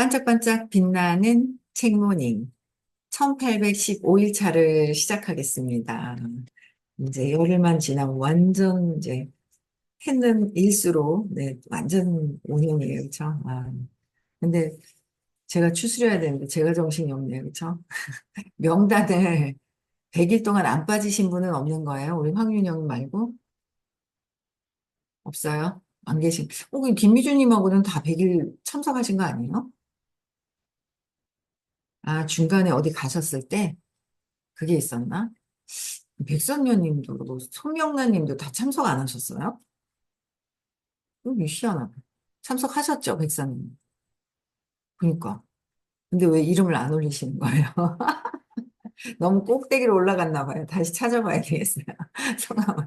반짝반짝 빛나는 책모닝 1815일 차를 시작하겠습니다. 이제 열흘만 지나면 완전 이제 했는 일수로 네, 완전 5년이에요. 그쵸? 아, 근데 제가 추스려야 되는데 제가 정신이 없네요. 그쵸? 명단을 100일 동안 안 빠지신 분은 없는 거예요? 우리 황윤영 말고? 없어요? 안 계신. 어, 김미주님하고는 다 100일 참석하신 거 아니에요? 아, 중간에 어디 가셨을 때 그게 있었나? 백선녀님도 그러고 송명란님도 다 참석 안 하셨어요? 음, 희한하다. 참석하셨죠, 백선님? 그러니까. 근데 왜 이름을 안 올리시는 거예요? 너무 꼭대기로 올라갔나 봐요. 다시 찾아봐야 되겠어요. 성함을.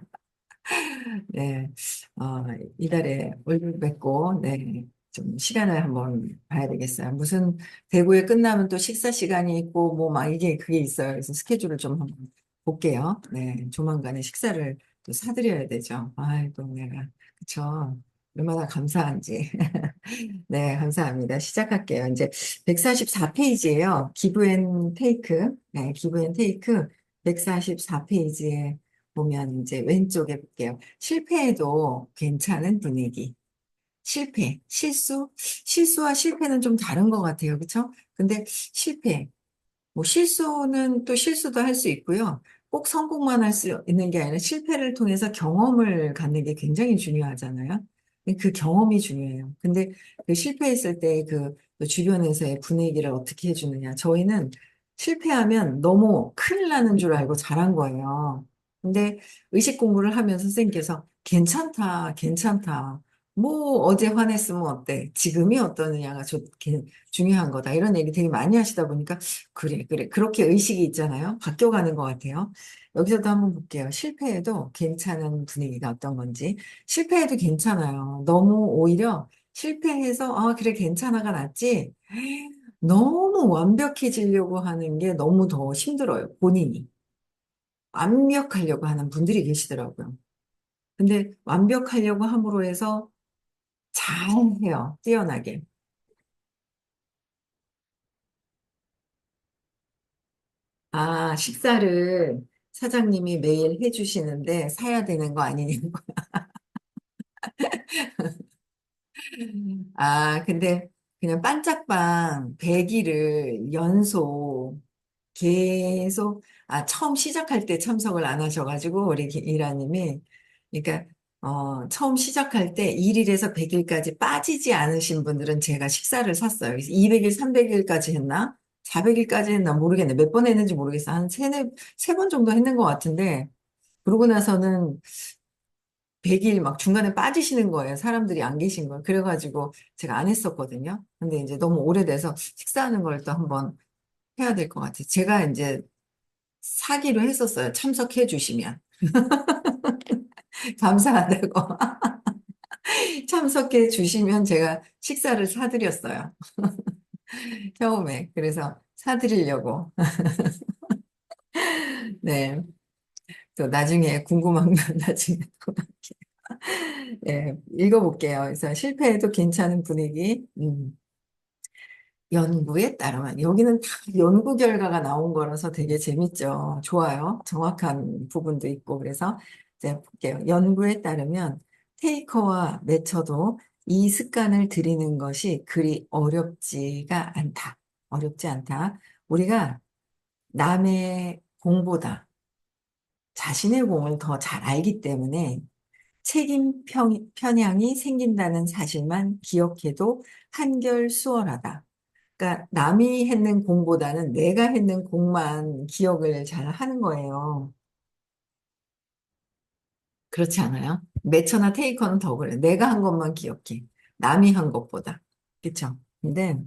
네, 어, 이달에 얼굴 뵙고, 네, 좀 시간을 한번 봐야 되겠어요. 무슨 대구에 끝나면 또 식사 시간이 있고, 뭐 막 이게 그게 있어요. 그래서 스케줄을 좀 한번 볼게요. 네, 조만간에 식사를 또 사드려야 되죠. 아이고, 내가. 그쵸. 얼마나 감사한지. 네, 감사합니다. 시작할게요. 이제 144페이지예요. 기브 앤 테이크. 네, 기브 앤 테이크 144페이지에 보면 이제 왼쪽에 볼게요. 실패해도 괜찮은 분위기. 실패, 실수, 실수와 실패는 좀 다른 것 같아요. 그렇죠? 근데 실패, 뭐 실수는 또 실수도 할 수 있고요. 꼭 성공만 할 수 있는 게 아니라 실패를 통해서 경험을 갖는 게 굉장히 중요하잖아요. 그 경험이 중요해요. 근데 그 실패했을 때 그 주변에서의 분위기를 어떻게 해주느냐. 저희는 실패하면 너무 큰일 나는 줄 알고 잘한 거예요. 근데 의식 공부를 하면 선생님께서 괜찮다, 괜찮다. 뭐 어제 화냈으면 어때? 지금이 어떠느냐가 좋게 중요한 거다. 이런 얘기 되게 많이 하시다 보니까 그래, 그래. 그렇게 의식이 있잖아요. 바뀌어가는 것 같아요. 여기서도 한번 볼게요. 실패해도 괜찮은 분위기가 어떤 건지. 실패해도 괜찮아요. 너무 오히려 실패해서 아, 그래, 괜찮아가 낫지. 너무 완벽해지려고 하는 게 너무 더 힘들어요. 본인이. 완벽하려고 하는 분들이 계시더라고요. 근데 완벽하려고 함으로 해서 잘해요. 뛰어나게. 아, 식사를 사장님이 매일 해주시는데 사야 되는 거 아니냐고. 아, 근데 그냥 반짝빵 100일을 연속 계속, 아, 처음 시작할 때 참석을 안 하셔가지고, 우리 이라님이, 그러니까, 어, 처음 시작할 때 1일에서 100일까지 빠지지 않으신 분들은 제가 식사를 샀어요. 그래서 200일, 300일까지 했나? 400일까지 했나? 모르겠네. 몇 번 했는지 모르겠어. 한 세네, 세 번 정도 했는 것 같은데, 그러고 나서는 100일 막 중간에 빠지시는 거예요. 사람들이 안 계신 거예요. 그래가지고 제가 안 했었거든요. 근데 이제 너무 오래돼서 식사하는 걸 또 한번 해야 될 것 같아요. 제가 이제 사기로 했었어요. 참석해 주시면. 감사하다고. 참석해 주시면 제가 식사를 사드렸어요. 처음에. 그래서 사드리려고. 네. 또 나중에 궁금한 건 나중에 또 네, 읽어볼게요. 그래서 실패해도 괜찮은 분위기. 음. 연구에 따르면 여기는 다 연구 결과가 나온 거라서 되게 재밌죠. 좋아요. 정확한 부분도 있고 그래서 이제 볼게요. 연구에 따르면 테이커와 매처도 이 습관을 들이는 것이 그리 어렵지가 않다. 어렵지 않다. 우리가 남의 공보다 자신의 공을 더 잘 알기 때문에 책임 편, 편향이 생긴다는 사실만 기억해도 한결 수월하다. 그러니까 남이 했는 공보다는 내가 했는 공만 기억을 잘 하는 거예요. 그렇지 않아요? 매처나 테이커는 더 그래. 내가 한 것만 기억해. 남이 한 것보다. 그쵸? 근데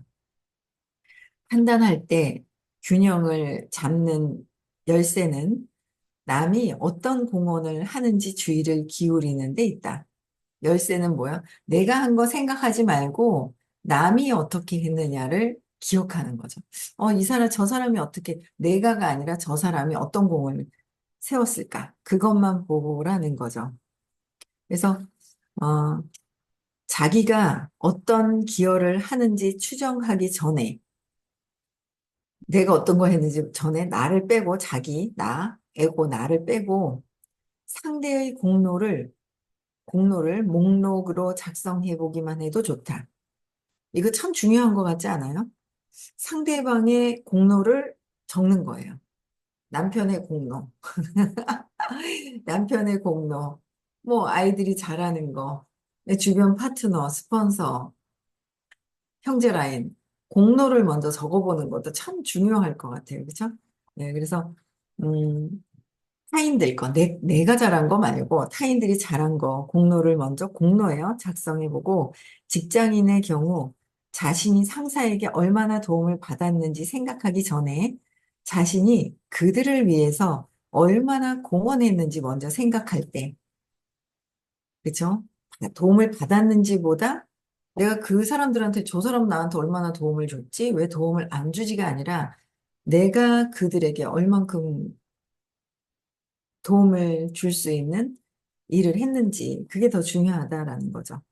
판단할 때 균형을 잡는 열쇠는 남이 어떤 공헌을 하는지 주의를 기울이는 데 있다. 열쇠는 뭐야? 내가 한 거 생각하지 말고 남이 어떻게 했느냐를 기억하는 거죠. 어, 이 사람, 저 사람이 어떻게, 내가가 아니라 저 사람이 어떤 공을 세웠을까? 그것만 보라는 거죠. 그래서, 어, 자기가 어떤 기여를 하는지 추정하기 전에 내가 어떤 거 했는지 전에 나를 빼고 자기, 나, 에고, 나를 빼고 상대의 공로를 공로를 목록으로 작성해 보기만 해도 좋다. 이거 참 중요한 것 같지 않아요? 상대방의 공로를 적는 거예요. 남편의 공로, 남편의 공로, 뭐 아이들이 잘하는 거, 내 주변 파트너, 스폰서, 형제 라인, 공로를 먼저 적어보는 것도 참 중요할 것 같아요. 그렇죠? 네, 그래서 음, 타인들 거, 내, 내가 잘한 거 말고 타인들이 잘한 거, 공로를 먼저 공로예요. 작성해보고 직장인의 경우 자신이 상사에게 얼마나 도움을 받았는지 생각하기 전에 자신이 그들을 위해서 얼마나 공헌했는지 먼저 생각할 때, 그쵸? 도움을 받았는지보다 내가 그 사람들한테 저 사람 나한테 얼마나 도움을 줬지? 왜 도움을 안 주지가 아니라 내가 그들에게 얼만큼 도움을 줄 수 있는 일을 했는지 그게 더 중요하다라는 거죠.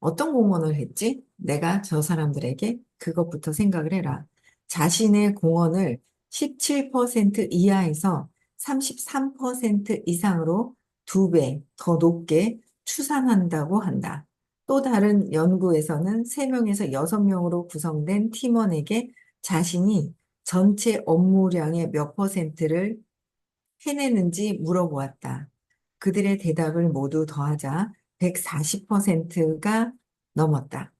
어떤 공헌을 했지? 내가 저 사람들에게 그것부터 생각을 해라. 자신의 공헌을 17% 이하에서 33% 이상으로 두 배 더 높게 추산한다고 한다. 또 다른 연구에서는 3명에서 6명으로 구성된 팀원에게 자신이 전체 업무량의 몇 퍼센트를 해내는지 물어보았다. 그들의 대답을 모두 더하자 140%가 넘었다.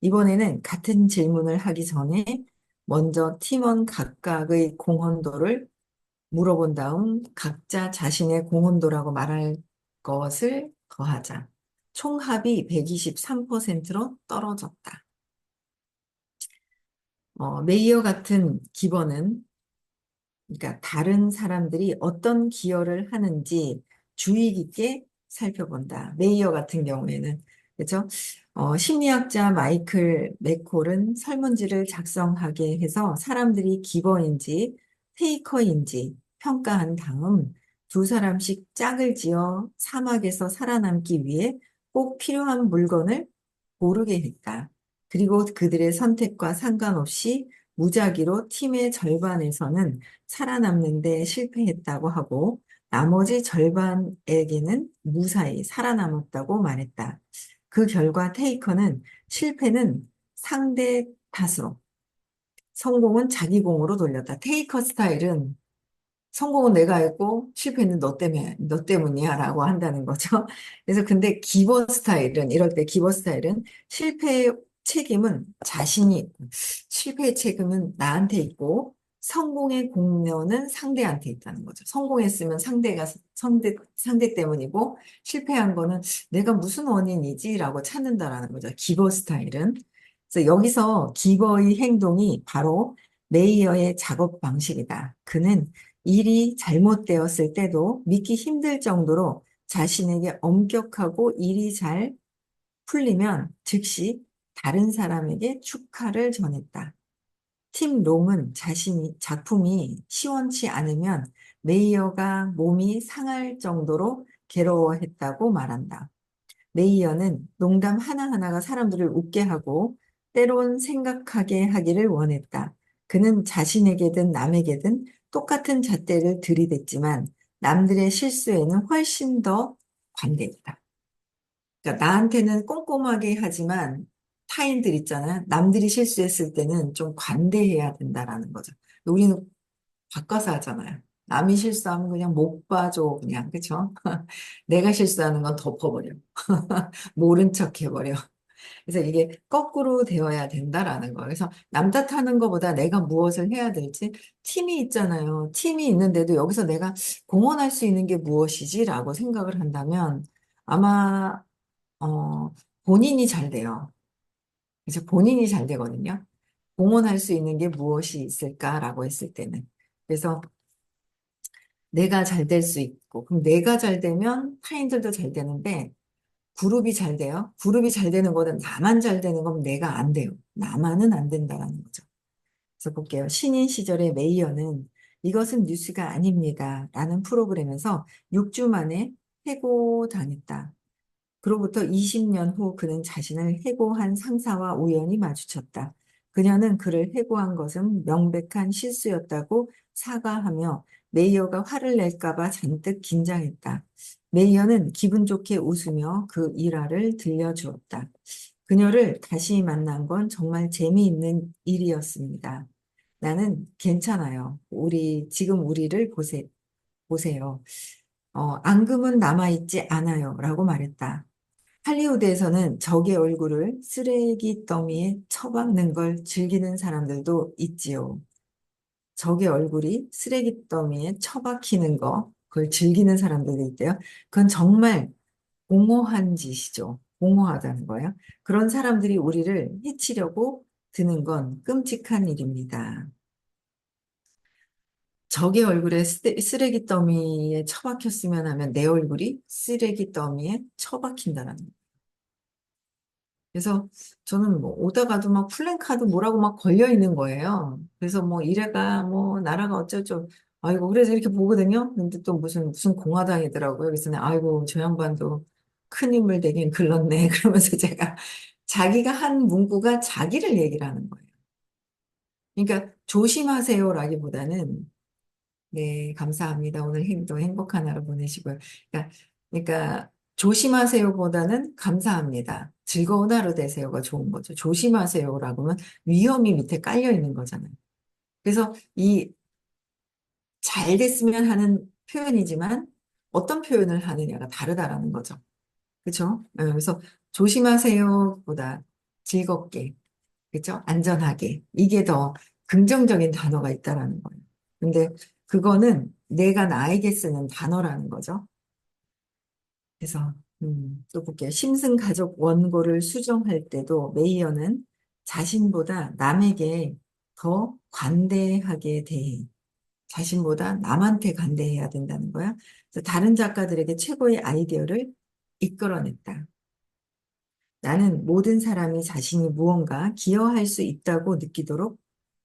이번에는 같은 질문을 하기 전에 먼저 팀원 각각의 공헌도를 물어본 다음 각자 자신의 공헌도라고 말할 것을 더하자. 총합이 123%로 떨어졌다. 어, 메이어 같은 기본은 그러니까 다른 사람들이 어떤 기여를 하는지 주의 깊게 살펴본다. 메이어 같은 경우에는 그렇죠? 어, 심리학자 마이클 맥콜은 설문지를 작성하게 해서 사람들이 기버인지 테이커인지 평가한 다음 두 사람씩 짝을 지어 사막에서 살아남기 위해 꼭 필요한 물건을 고르게 했다. 그리고 그들의 선택과 상관없이 무작위로 팀의 절반에서는 살아남는 데 실패했다고 하고 나머지 절반에게는 무사히 살아남았다고 말했다. 그 결과 테이커는 실패는 상대 탓으로, 성공은 자기 공으로 돌렸다. 테이커 스타일은 성공은 내가 했고 실패는 너 때문에 너 때문이야 라고 한다는 거죠. 그래서 근데 기버 스타일은 이럴 때 기버 스타일은 실패의 책임은 자신이 실패의 책임은 나한테 있고 성공의 공로는 상대한테 있다는 거죠. 성공했으면 상대가 상대 상대 때문이고 실패한 거는 내가 무슨 원인이지라고 찾는다라는 거죠. 기버 스타일은. 그래서 여기서 기버의 행동이 바로 메이어의 작업 방식이다. 그는 일이 잘못되었을 때도 믿기 힘들 정도로 자신에게 엄격하고 일이 잘 풀리면 즉시 다른 사람에게 축하를 전했다. 팀 롱은 자신이 작품이 시원치 않으면 메이어가 몸이 상할 정도로 괴로워했다고 말한다. 메이어는 농담 하나하나가 사람들을 웃게 하고 때론 생각하게 하기를 원했다. 그는 자신에게든 남에게든 똑같은 잣대를 들이댔지만 남들의 실수에는 훨씬 더 관대했다. 그러니까 나한테는 꼼꼼하게 하지만 타인들 있잖아요. 남들이 실수했을 때는 좀 관대해야 된다라는 거죠. 우리는 바꿔서 하잖아요. 남이 실수하면 그냥 못 봐줘, 그냥, 그쵸? 내가 실수하는 건 덮어버려. 모른 척 해버려. 그래서 이게 거꾸로 되어야 된다라는 거예요. 그래서 남 탓하는 것보다 내가 무엇을 해야 될지 팀이 있잖아요. 팀이 있는데도 여기서 내가 공헌할 수 있는 게 무엇이지라고 생각을 한다면 아마 어, 본인이 잘 돼요. 그래서 본인이 잘 되거든요. 공헌할 수 있는 게 무엇이 있을까라고 했을 때는. 그래서 내가 잘 될 수 있고, 그럼 내가 잘 되면 타인들도 잘 되는데, 그룹이 잘 돼요. 그룹이 잘 되는 거는 나만 잘 되는 건 내가 안 돼요. 나만은 안 된다는 거죠. 그래서 볼게요. 신인 시절의 메이어는 이것은 뉴스가 아닙니다. 라는 프로그램에서 6주 만에 해고 당했다. 그로부터 20년 후 그는 자신을 해고한 상사와 우연히 마주쳤다. 그녀는 그를 해고한 것은 명백한 실수였다고 사과하며 메이어가 화를 낼까봐 잔뜩 긴장했다. 메이어는 기분 좋게 웃으며 그 일화를 들려주었다. 그녀를 다시 만난 건 정말 재미있는 일이었습니다. 나는 괜찮아요. 우리, 지금 우리를 보세, 보세요. 어, 앙금은 남아있지 않아요. 라고 말했다. 할리우드에서는 적의 얼굴을 쓰레기 더미에 처박는 걸 즐기는 사람들도 있지요. 적의 얼굴이 쓰레기 더미에 처박히는 거, 그걸 즐기는 사람들도 있대요. 그건 정말 공허한 짓이죠. 공허하다는 거예요. 그런 사람들이 우리를 해치려고 드는 건 끔찍한 일입니다. 적의 얼굴에 쓰레- 쓰레기 더미에 처박혔으면 하면 내 얼굴이 쓰레기 더미에 처박힌다는 거예요. 그래서 저는 뭐 오다가도 막 플랜카드 뭐라고 막 걸려 있는 거예요. 그래서 뭐 이래가 뭐 나라가 어쩌죠. 아이고 그래서 이렇게 보거든요. 근데 또 무슨 무슨 공화당이더라고요. 그래서 는 아이고 저 양반도 큰 힘을 대긴 글렀네. 그러면서 제가 자기가 한 문구가 자기를 얘기를 하는 거예요. 그러니까 조심하세요라기보다는 네, 감사합니다. 오늘 힘도 행복한 하루 보내시고요. 그러니까, 그러니까 조심하세요보다는 감사합니다. 즐거운 하루 되세요가 좋은 거죠. 조심하세요라고 하면 위험이 밑에 깔려 있는 거잖아요. 그래서 이 잘 됐으면 하는 표현이지만 어떤 표현을 하느냐가 다르다라는 거죠. 그렇죠? 그래서 조심하세요보다 즐겁게, 그렇죠? 안전하게 이게 더 긍정적인 단어가 있다라는 거예요. 근데 그거는 내가 나에게 쓰는 단어라는 거죠. 그래서 음, 또 볼게요. 심슨 가족 원고를 수정할 때도 메이어는 자신보다 남에게 더 관대하게 대해 자신보다 남한테 관대해야 된다는 거야. 그래서 다른 작가들에게 최고의 아이디어를 이끌어냈다. 나는 모든 사람이 자신이 무언가 기여할 수 있다고 느끼도록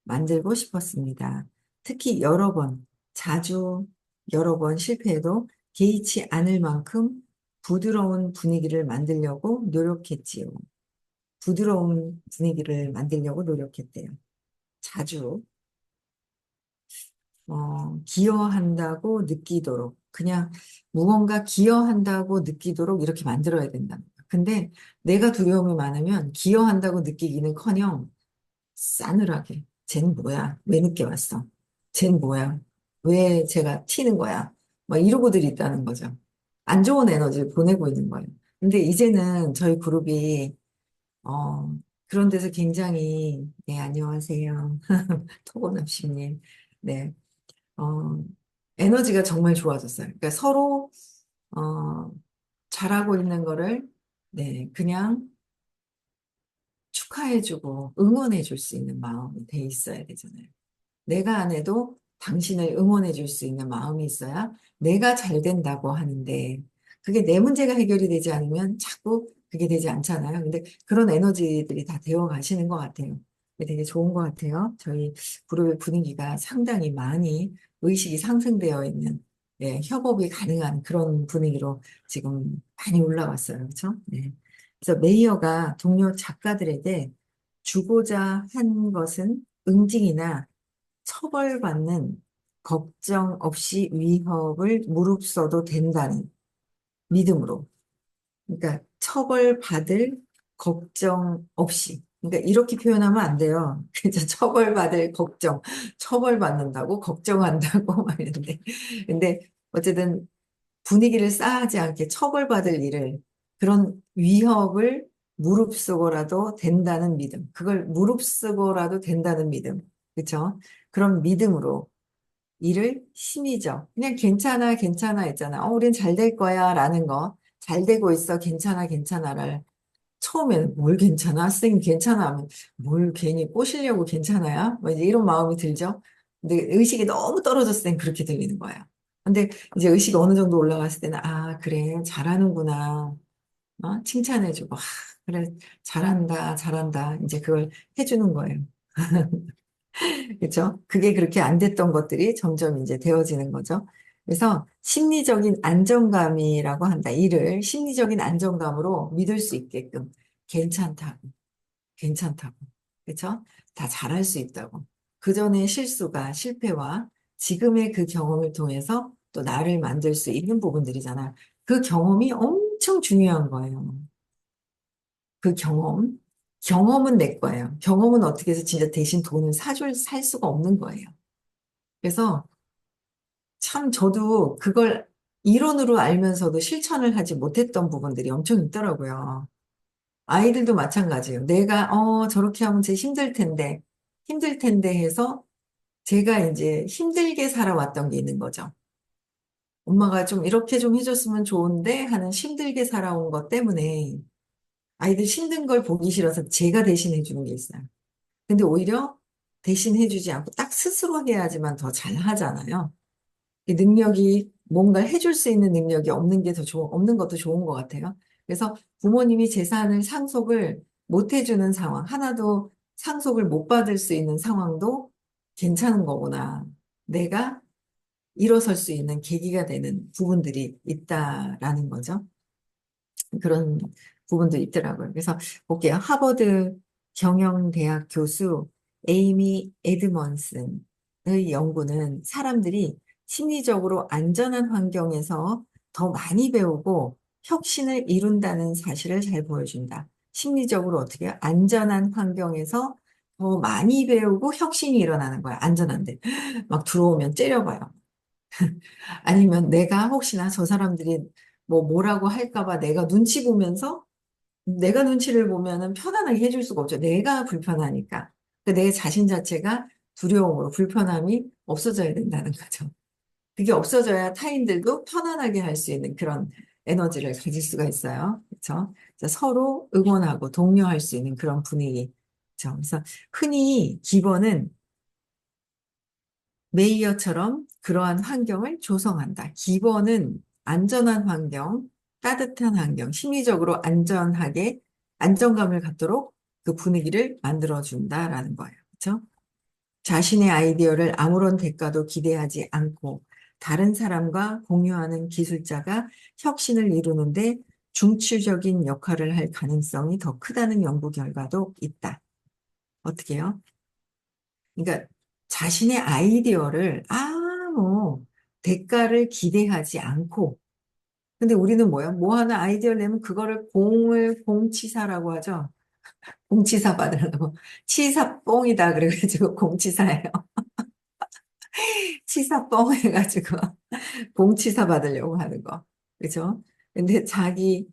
만들고 싶었습니다. 특히 여러 번, 자주 여러 번 실패해도 개의치 않을 만큼 부드러운 분위기를 만들려고 노력했지요. 부드러운 분위기를 만들려고 노력했대요. 자주 어, 기여한다고 느끼도록 그냥 무언가 기여한다고 느끼도록 이렇게 만들어야 된다. 근데 내가 두려움이 많으면 기여한다고 느끼기는커녕 싸늘하게 쟨 뭐야? 왜 늦게 왔어? 쟨 뭐야? 왜 제가 튀는 거야? 막 이러고들 있다는 거죠. 안 좋은 에너지를 보내고 있는 거예요. 근데 이제는 저희 그룹이 어, 그런 데서 굉장히 네, 안녕하세요. 토곤합심님. 네. 어, 에너지가 정말 좋아졌어요. 그러니까 서로 어, 잘하고 있는 거를 네, 그냥 축하해주고 응원해줄 수 있는 마음이 돼 있어야 되잖아요. 내가 안 해도 당신을 응원해 줄 수 있는 마음이 있어야 내가 잘 된다고 하는데 그게 내 문제가 해결이 되지 않으면 자꾸 그게 되지 않잖아요. 근데 그런 에너지들이 다 되어 가시는 것 같아요. 되게 좋은 것 같아요. 저희 그룹의 분위기가 상당히 많이 의식이 상승되어 있는 네, 협업이 가능한 그런 분위기로 지금 많이 올라왔어요. 그렇죠? 네. 그래서 메이어가 동료 작가들에게 주고자 한 것은 응징이나 처벌받는 걱정 없이 위협을 무릅써도 된다는 믿음으로. 그러니까 처벌받을 걱정 없이. 그러니까 이렇게 표현하면 안 돼요. 그죠? 처벌받을 걱정, 처벌받는다고 걱정한다고 말했는데, 근데 어쨌든 분위기를 싸하지 않게 처벌받을 일을 그런 위협을 무릅쓰고라도 된다는 믿음, 그걸 무릅쓰고라도 된다는 믿음, 그렇죠? 그런 믿음으로 일을 심의죠. 그냥 괜찮아, 괜찮아 했잖아. 어, 우린 잘 될 거야 라는 거. 잘 되고 있어, 괜찮아, 괜찮아를. 처음에는 뭘 괜찮아? 선생님 괜찮아 하면 뭘 괜히 꼬시려고 괜찮아야? 뭐 이제 이런 마음이 들죠. 근데 의식이 너무 떨어졌을 땐 그렇게 들리는 거예요. 근데 이제 의식이 어느 정도 올라갔을 때는 아, 그래, 잘하는구나. 어? 칭찬해주고, 아, 그래, 잘한다, 잘한다. 이제 그걸 해주는 거예요. 그렇죠? 그게 그렇게 안 됐던 것들이 점점 이제 되어지는 거죠. 그래서 심리적인 안정감이라고 한다. 이를 심리적인 안정감으로 믿을 수 있게끔 괜찮다고, 괜찮다고. 그렇죠? 다 잘할 수 있다고. 그 전의 실수가 실패와 지금의 그 경험을 통해서 또 나를 만들 수 있는 부분들이잖아. 그 경험이 엄청 중요한 거예요. 그 경험. 경험은 내 거예요. 경험은 어떻게 해서 진짜 대신 돈을 사줄, 살 수가 없는 거예요. 그래서 참 저도 그걸 이론으로 알면서도 실천을 하지 못했던 부분들이 엄청 있더라고요. 아이들도 마찬가지예요. 내가, 어, 저렇게 하면 제 힘들 텐데, 힘들 텐데 해서 제가 이제 힘들게 살아왔던 게 있는 거죠. 엄마가 좀 이렇게 좀 해줬으면 좋은데 하는 힘들게 살아온 것 때문에 아이들 힘든 걸 보기 싫어서 제가 대신 해 주는 게 있어요. 근데 오히려 대신 해 주지 않고 딱 스스로 해야지만 더 잘 하잖아요. 이 능력이 뭔가를 해줄 수 있는 능력이 없는 게 더 좋은, 없는 것도 좋은 것 같아요. 그래서 부모님이 재산을 상속을 못 해주는 상황, 하나도 상속을 못 받을 수 있는 상황도 괜찮은 거구나. 내가 일어설 수 있는 계기가 되는 부분들이 있다라는 거죠. 그런 부분도 있더라고요. 그래서 볼게요. 하버드 경영대학 교수 에이미 에드먼슨의 연구는 사람들이 심리적으로 안전한 환경에서 더 많이 배우고 혁신을 이룬다는 사실을 잘 보여준다. 심리적으로 어떻게 안전한 환경에서 더 많이 배우고 혁신이 일어나는 거야. 안전한데. 막 들어오면 째려봐요. 아니면 내가 혹시나 저 사람들이 뭐 뭐라고 할까봐 내가 눈치 보면서 내가 눈치를 보면은 편안하게 해줄 수가 없죠. 내가 불편하니까. 내 자신 자체가 두려움으로 불편함이 없어져야 된다는 거죠. 그게 없어져야 타인들도 편안하게 할 수 있는 그런 에너지를 가질 수가 있어요. 그렇죠? 서로 응원하고 독려할 수 있는 그런 분위기. 그렇죠? 그래서 흔히 기본은 메이어처럼 그러한 환경을 조성한다. 기본은 안전한 환경, 따뜻한 환경, 심리적으로 안전하게 안정감을 갖도록 그 분위기를 만들어준다라는 거예요. 그렇죠? 자신의 아이디어를 아무런 대가도 기대하지 않고 다른 사람과 공유하는 기술자가 혁신을 이루는데 중추적인 역할을 할 가능성이 더 크다는 연구 결과도 있다. 어떻게 요 그러니까 자신의 아이디어를 아무 대가를 기대하지 않고 근데 우리는 뭐야? 뭐 하나 아이디어를 내면 그거를 공을 공치사라고 하죠. 공치사 받으려고 치사뽕이다 그래가지고 공치사예요. 치사뽕 해가지고 공치사 받으려고 하는 거. 그죠? 근데 자기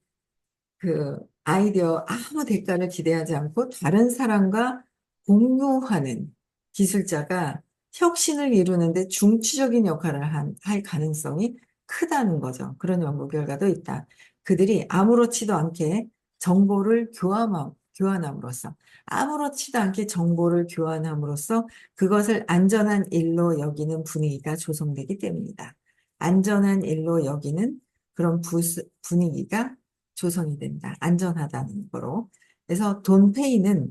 그 아이디어 아무 대가를 기대하지 않고 다른 사람과 공유하는 기술자가 혁신을 이루는데 중추적인 역할을 한, 할 가능성이 크다는 거죠. 그런 연구 결과도 있다. 그들이 아무렇지도 않게 정보를 교환함, 교환함으로써 아무렇지도 않게 정보를 교환함으로써 그것을 안전한 일로 여기는 분위기가 조성되기 때문이다. 안전한 일로 여기는 그런 부스, 분위기가 조성이 된다. 안전하다는 거로. 그래서 돈 페이는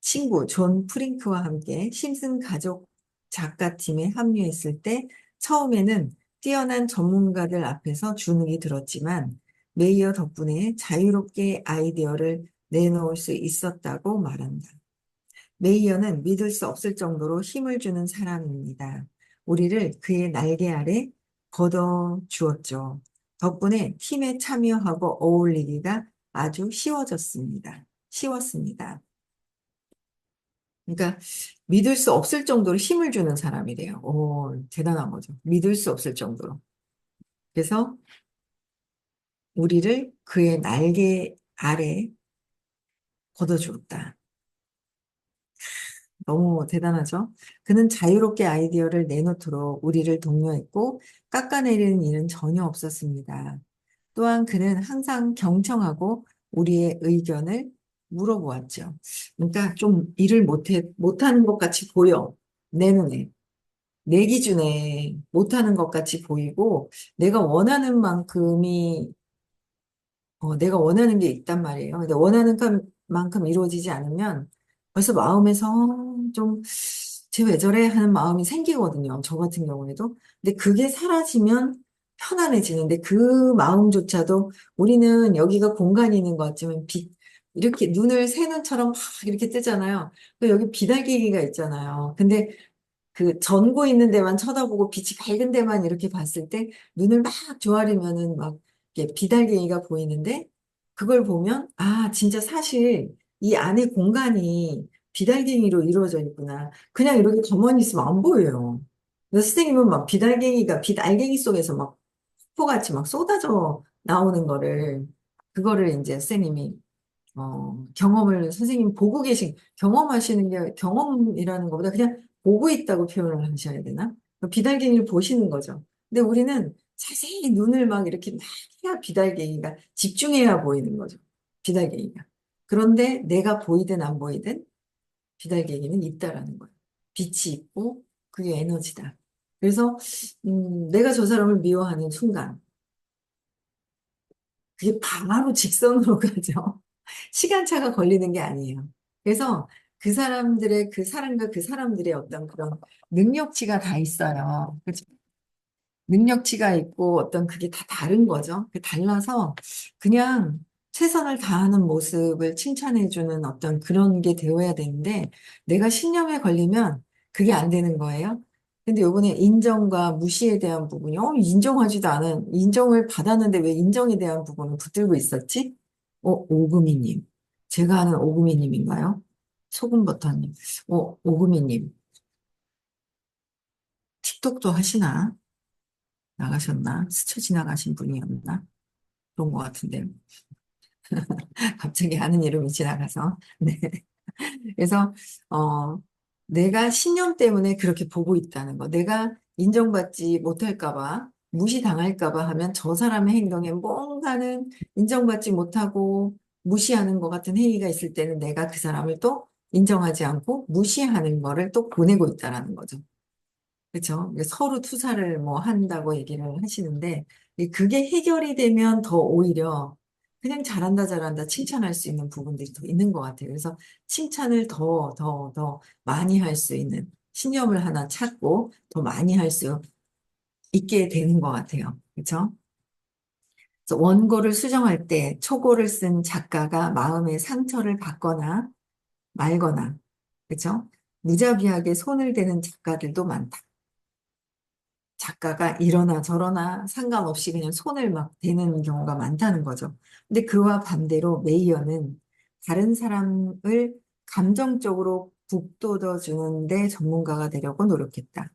친구 존 프링크와 함께 심슨 가족 작가팀에 합류했을 때 처음에는 뛰어난 전문가들 앞에서 주눅이 들었지만 메이어 덕분에 자유롭게 아이디어를 내놓을 수 있었다고 말한다. 메이어는 믿을 수 없을 정도로 힘을 주는 사람입니다. 우리를 그의 날개 아래 걷어 주었죠. 덕분에 팀에 참여하고 어울리기가 아주 쉬워졌습니다. 쉬웠습니다. 그러니까 믿을 수 없을 정도로 힘을 주는 사람이래요. 오, 대단한 거죠. 믿을 수 없을 정도로. 그래서 우리를 그의 날개 아래 걷어주었다. 너무 대단하죠? 그는 자유롭게 아이디어를 내놓도록 우리를 독려했고 깎아내리는 일은 전혀 없었습니다. 또한 그는 항상 경청하고 우리의 의견을 물어보았죠. 그러니까 좀 일을 못해, 못하는 것 같이 보여. 내 눈에. 내 기준에 못하는 것 같이 보이고, 내가 원하는 만큼이, 어, 내가 원하는 게 있단 말이에요. 근데 원하는 만큼 이루어지지 않으면 벌써 마음에서 좀쟤왜 저래 하는 마음이 생기거든요. 저 같은 경우에도. 근데 그게 사라지면 편안해지는데 그 마음조차도 우리는 여기가 공간이 있는 것 같지만 빛, 이렇게 눈을 새 눈처럼 막 이렇게 뜨잖아요. 그 여기 비달개기가 있잖아요. 근데 그 전고 있는 데만 쳐다보고 빛이 밝은 데만 이렇게 봤을 때 눈을 막 조아리면은 막 비달개기가 보이는데 그걸 보면 아 진짜 사실 이 안에 공간이 비달갱이로 이루어져 있구나. 그냥 이렇게 가만히 있으면 안 보여요. 그래서 선생님은 막 비달갱이가 빛알갱이 속에서 막 폭포같이 막 쏟아져 나오는 거를 그거를 이제 선생님이 어, 경험을 선생님 보고 계신, 경험하시는 게 경험이라는 것보다 그냥 보고 있다고 표현을 하셔야 되나? 비달갱이를 보시는 거죠. 근데 우리는 자세히 눈을 막 이렇게 막 해야 비달갱이가 집중해야 보이는 거죠. 비달갱이가. 그런데 내가 보이든 안 보이든 비달갱이는 있다라는 거예요. 빛이 있고 그게 에너지다. 그래서 음, 내가 저 사람을 미워하는 순간 그게 바로 직선으로 가죠. 시간차가 걸리는 게 아니에요. 그래서 그 사람들의 그 사람과 그 사람들의 어떤 그런 능력치가 다 있어요. 그죠? 능력치가 있고 어떤 그게 다 다른 거죠. 그 달라서 그냥 최선을 다하는 모습을 칭찬해주는 어떤 그런 게 되어야 되는데 내가 신념에 걸리면 그게 안 되는 거예요. 근데 요번에 인정과 무시에 대한 부분이 어, 인정하지도 않은 인정을 받았는데 왜 인정에 대한 부분을 붙들고 있었지? 어, 오금이님. 제가 아는 오금이님인가요? 소금버터님. 어, 오금이님. 틱톡도 하시나? 나가셨나? 스쳐 지나가신 분이었나? 그런 것 같은데. 갑자기 아는 이름이 지나가서. 네. 그래서, 어, 내가 신념 때문에 그렇게 보고 있다는 거. 내가 인정받지 못할까봐, 무시당할까봐 하면 저 사람의 행동에 뭔가는 인정받지 못하고 무시하는 것 같은 행위가 있을 때는 내가 그 사람을 또 인정하지 않고 무시하는 거를 또 보내고 있다라는 거죠. 그렇죠? 서로 투사를 뭐 한다고 얘기를 하시는데 그게 해결이 되면 더 오히려 그냥 잘한다 잘한다 칭찬할 수 있는 부분들이 더 있는 것 같아요. 그래서 칭찬을 더 더 더 많이 할 수 있는 신념을 하나 찾고 더 많이 할 수 있게 되는 것 같아요. 그렇죠? 원고를 수정할 때 초고를 쓴 작가가 마음의 상처를 받거나 말거나 그렇죠? 무자비하게 손을 대는 작가들도 많다. 작가가 이러나 저러나 상관없이 그냥 손을 막 대는 경우가 많다는 거죠. 근데 그와 반대로 메이어는 다른 사람을 감정적으로 북돋워 주는데 전문가가 되려고 노력했다.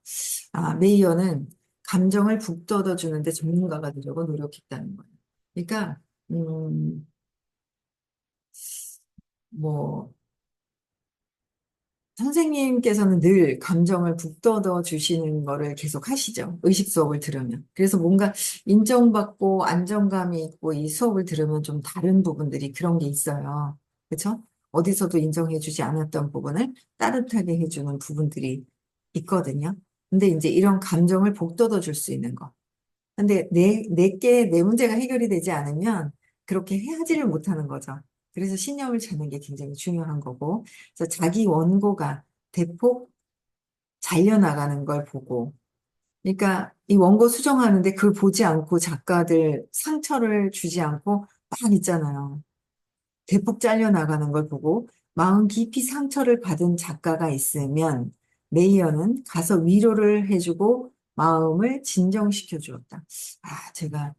아, 메이어는 감정을 북돋워 주는데 전문가가 되려고 노력했다는 거예요. 그러니까 음, 뭐 선생님께서는 늘 감정을 북돋워 주시는 거를 계속 하시죠. 의식 수업을 들으면. 그래서 뭔가 인정받고 안정감이 있고 이 수업을 들으면 좀 다른 부분들이 그런 게 있어요. 그렇죠? 어디서도 인정해 주지 않았던 부분을 따뜻하게 해주는 부분들이 있거든요. 근데 이제 이런 감정을 북돋워 줄 수 있는 거. 근데 내, 내게, 내 문제가 해결이 되지 않으면 그렇게 해하지를 못하는 거죠. 그래서 신념을 찾는 게 굉장히 중요한 거고, 그래서 자기 원고가 대폭 잘려나가는 걸 보고, 그러니까 이 원고 수정하는데 그걸 보지 않고 작가들 상처를 주지 않고 막 있잖아요. 대폭 잘려나가는 걸 보고 마음 깊이 상처를 받은 작가가 있으면 메이어는 가서 위로를 해주고 마음을 진정시켜 주었다. 아, 제가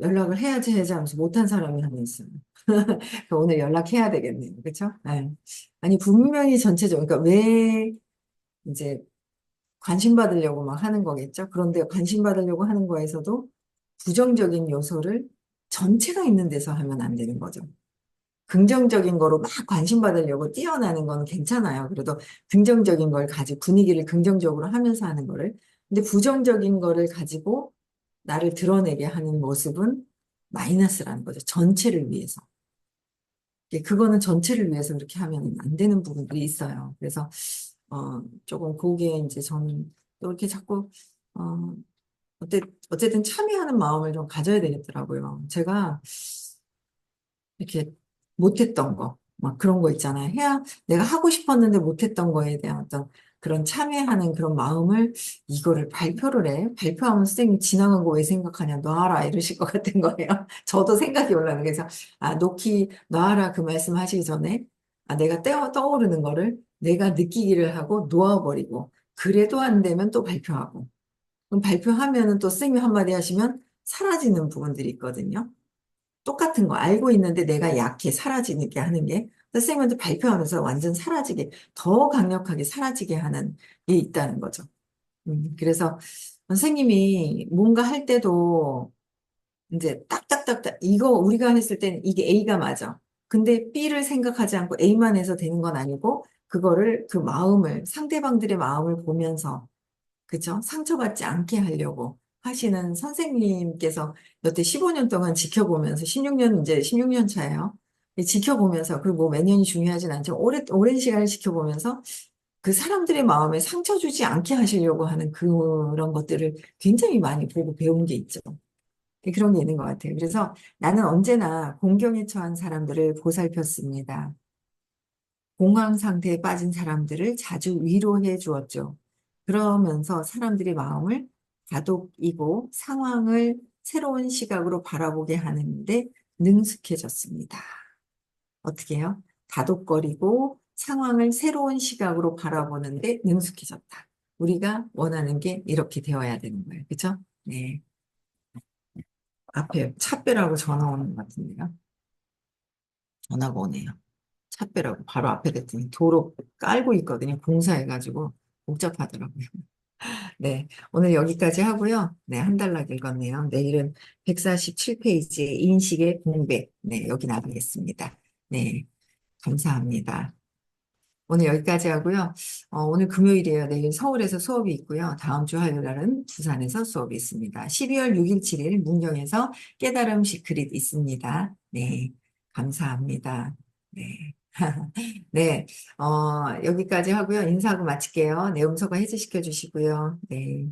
연락을 해야지 해야지 하면서 못한 사람이 하나 있어요. 오늘 연락해야 되겠네요. 그렇죠? 네. 아니 분명히 전체적으로 그러니까 왜 이제 관심 받으려고 막 하는 거겠죠? 그런데 관심 받으려고 하는 거에서도 부정적인 요소를 전체가 있는 데서 하면 안 되는 거죠. 긍정적인 거로 막 관심 받으려고 뛰어나는 건 괜찮아요. 그래도 긍정적인 걸 가지고 분위기를 긍정적으로 하면서 하는 거를. 근데 부정적인 거를 가지고 나를 드러내게 하는 모습은 마이너스라는 거죠. 전체를 위해서. 그거는 전체를 위해서 그렇게 하면 안 되는 부분들이 있어요. 그래서 어 조금 거기에 이제 저는 또 이렇게 자꾸 어 어쨌든 참여하는 마음을 좀 가져야 되겠더라고요. 제가 이렇게 못했던 거, 막 그런 거 있잖아요. 해야 내가 하고 싶었는데 못했던 거에 대한 어떤 그런 참여하는 그런 마음을 이거를 발표를 해. 발표하면 선생님 지나간 거 왜 생각하냐. 놔라. 이러실 것 같은 거예요. 저도 생각이 올라요. 그래서 아, 놓기, 놔라 그 말씀 하시기 전에 아, 내가 떠, 떠오르는 거를 내가 느끼기를 하고 놓아버리고 그래도 안 되면 또 발표하고 그럼 발표하면은 또 선생님이 한마디 하시면 사라지는 부분들이 있거든요. 똑같은 거 알고 있는데 내가 약해 사라지게 하는 게 선생님한테 발표하면서 완전 사라지게 더 강력하게 사라지게 하는 게 있다는 거죠. 음, 그래서 선생님이 뭔가 할 때도 이제 딱딱딱딱 이거 우리가 했을 때는 이게 A가 맞아. 근데 B를 생각하지 않고 A만 해서 되는 건 아니고 그거를 그 마음을 상대방들의 마음을 보면서 그죠? 상처받지 않게 하려고 하시는 선생님께서 여태 15년 동안 지켜보면서 16년 이제 16년 차예요. 지켜보면서 그리고 뭐몇 년이 중요하진 않죠. 오래 오랜 시간을 지켜보면서 그 사람들의 마음에 상처 주지 않게 하시려고 하는 그런 것들을 굉장히 많이 보고 배운 게 있죠. 그런 게 있는 것 같아요. 그래서 나는 언제나 공경에 처한 사람들을 보살폈습니다. 공황 상태에 빠진 사람들을 자주 위로해 주었죠. 그러면서 사람들의 마음을 다독이고 상황을 새로운 시각으로 바라보게 하는데 능숙해졌습니다. 어떻게 해요? 다독거리고 상황을 새로운 시각으로 바라보는데 능숙해졌다. 우리가 원하는 게 이렇게 되어야 되는 거예요. 그죠? 네. 앞에 차빼라고 전화 오는 것 같은데요. 전화가 오네요. 차빼라고 바로 앞에 됐더니 도로 깔고 있거든요. 공사해가지고 복잡하더라고요. 네, 오늘 여기까지 하고요. 네, 한 달락 읽었네요. 내일은 147페이지의 인식의 공백. 네, 여기 나가겠습니다. 네, 감사합니다. 오늘 여기까지 하고요. 어, 오늘 금요일이에요. 내일 서울에서 수업이 있고요. 다음 주 화요일 날은 부산에서 수업이 있습니다. 12월 6일, 7일 문경에서 깨달음 시크릿 있습니다. 네, 감사합니다. 네. 네, 어, 여기까지 하고요. 인사하고 마칠게요. 네, 음소거 해제시켜 주시고요. 네.